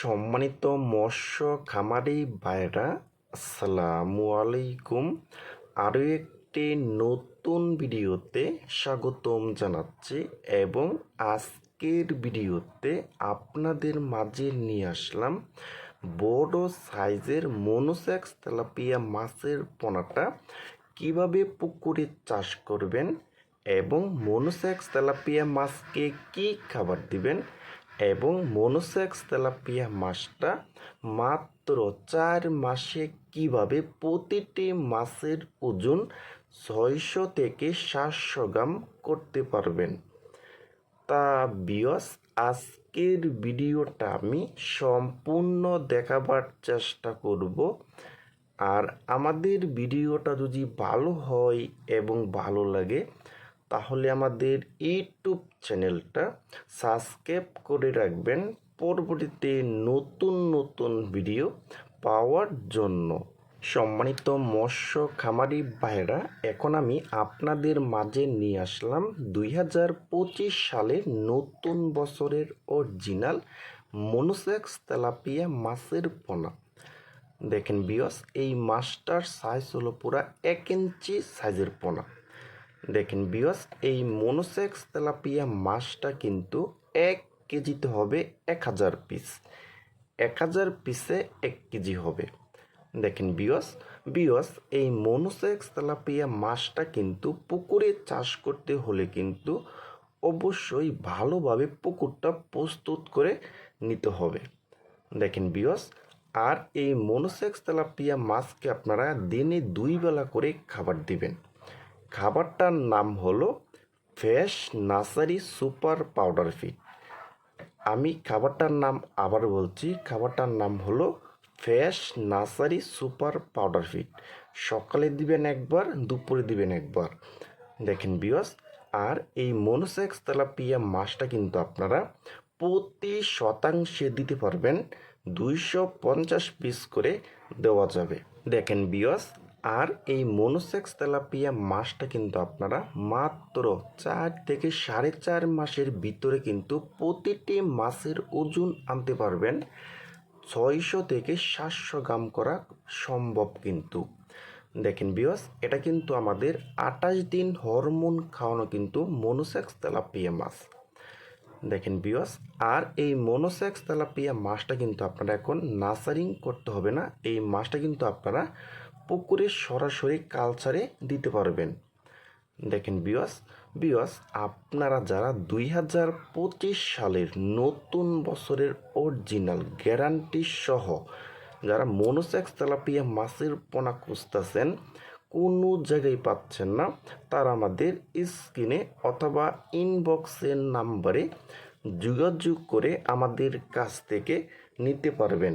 সম্মানিত মৎস্য খামারি ভাইরা আসসালামু আলাইকুম। আরও একটি নতুন ভিডিওতে স্বাগতম জানাচ্ছি এবং আজকের ভিডিওতে আপনাদের মাঝে নিয়ে আসলাম বড় সাইজের মনোসেক্স তেলাপিয়া মাছের পোনাটা। কীভাবে পুকুরে চাষ করবেন এবং মনোসেক্স তেলাপিয়া মাছকে কী খাবার দিবেন এবং মনোসেক্স তেলাপিয়া মাছটা মাত্র চার মাসে কীভাবে প্রতিটি মাছের ওজন ছয়শো থেকে সাতশো গ্রাম করতে পারবেন? তা বিয়স আজকের ভিডিওটা আমি সম্পূর্ণ দেখাবার চেষ্টা করব। আর আমাদের ভিডিওটা যদি ভালো হয় এবং ভালো লাগে তাহলে আমাদের ইউটিউব চ্যানেলটা সাবস্ক্রাইব করে রাখবেন। পরবর্তীতে নতুন নতুন ভিডিও পাওয়ার জন্য। সম্মানিত মৎস্য খামারি ভাইরা এখন আমি আপনাদের মাঝে নিয়ে আসলাম দুই হাজার পঁচিশ সালের নতুন বছরের অরিজিনাল মনোসেক্স তেলাপিয়া মাছের পোনা। দেখেন বিয়স এই মাছটার সাইজ হলো পুরা এক ইঞ্চি সাইজের পোনা। দেখেন বিয়স এই মনোসেক্স তেলাপিয়া মাছটা কিন্তু এক কেজিতে হবে এক হাজার পিস। এক হাজার পিসে এক কেজি হবে। দেখেন বিয়স বিয়স এই মনোসেক্স তেলাপিয়া মাছটা কিন্তু পুকুরে চাষ করতে হলে কিন্তু অবশ্যই ভালোভাবে পুকুরটা প্রস্তুত করে নিতে হবে। দেখেন বিয়স আর এই মনোসেক্স তেলাপিয়া মাছকে আপনারা দিনে দুই বেলা করে খাবার দিবেন। খাবারটার নাম হলো fresh nursery super powder feed. আমি খাবারটার নাম আবার বলছি, খাবারটার নাম হলো fresh nursery super powder feed. সকালে দিবেন একবার, দুপুরে দিবেন একবার। দেখেন বিয়স আর এই মনোসেক্স তেলাপিয়া মাছটা কিন্তু আপনারা প্রতি শতাংশে দিতে পারবেন। দুইশো পঞ্চাশ পিস করে দেওয়া যাবে। দেখেন বিয়স আর এই মনোসেক্স তেলাপিয়া মাছটা কিন্তু আপনারা মাত্র চার থেকে সাড়ে চার মাসের ভিতরে কিন্তু প্রতিটি মাছের ওজন আনতে পারবেন। ছয়শো থেকে সাতশো গ্রাম করা সম্ভব কিন্তু। দেখেন বিয়স এটা কিন্তু আমাদের আঠাশ দিন হরমোন খাওয়ানো কিন্তু মনোসেক্স তেলাপিয়া মাছ দেখেন বিয়স আর এই মনোসেক্স তেলাপিয়া মাছটা কিন্তু আপনারা এখন নার্সারিং করতে হবে না। এই মাছটা কিন্তু আপনারা পুকুরে সরাসরি কালচারে দিতে পারবেন। দেখেন বিয়স বিয়স আপনারা যারা দুই হাজার পঁচিশ সালের নতুন বছরের অরিজিনাল গ্যারান্টি সহ যারা মনোসেক্স তেলাপিয়া মাছের পোনা খুঁজতেছেন, কোনো জায়গায় পাচ্ছেন না, তারা আমাদের স্ক্রিনে অথবা ইনবক্সের নাম্বারে যোগাযোগ করে আমাদের কাছ থেকে নিতে পারবেন।